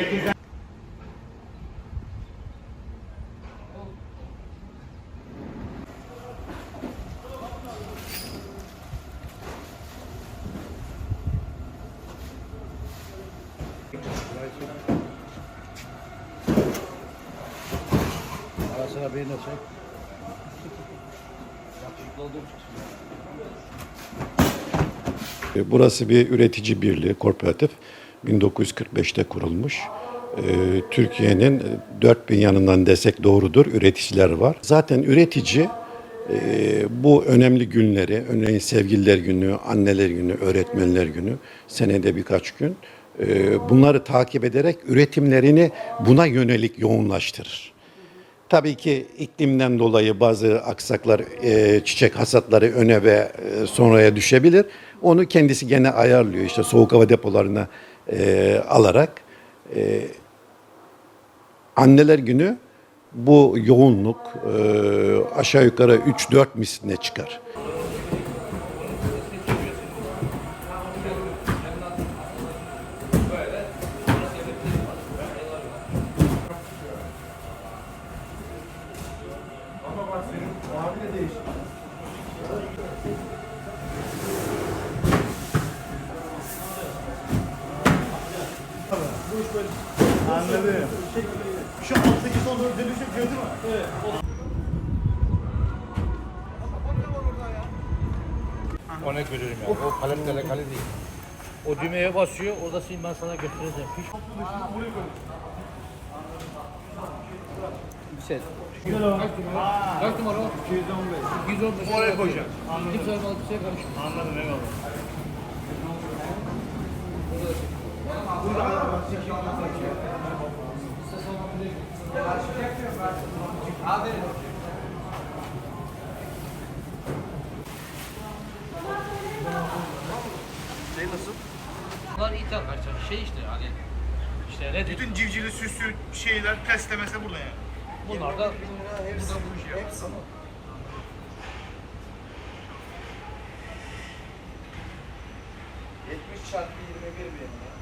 8'den Arasına beni. Burası bir üretici birliği, kooperatif. 1945'te kurulmuş. E, Türkiye'nin e, dört bin yanından desek doğrudur, üreticiler var. Zaten üretici e, bu önemli günleri, örneğin sevgililer günü, anneler günü, öğretmenler günü, senede birkaç gün e, bunları takip ederek üretimlerini buna yönelik yoğunlaştırır. Tabii ki iklimden dolayı bazı aksaklar, e, çiçek hasatları öne ve sonraya düşebilir. Onu kendisi gene ayarlıyor işte soğuk hava depolarına e, alarak. E, anneler günü bu yoğunluk e, aşağı yukarı 3-4 misline çıkar. Anladım. Şu alttaki son dönüşü gördü mü? Evet. Örnek veriyorum ya. O paletlere kale değil. O düğmeye basıyor. Oradasıyım ben sana götüreceğim. Fiş. Yüksel. Kaç numara? Kaç numara? 215. 215. Oraya koyacağım. Kimse olmadı bir şey karışmıyor. Anladım eyvallah. Şey nasıl? Bunlar ithal kaçacak. Şey işte hani. İşte ne? Bütün civcivli süslü şeyler peslemese burada yani. Bunlar da burada bu işi yap. çarpı 21 bin ya.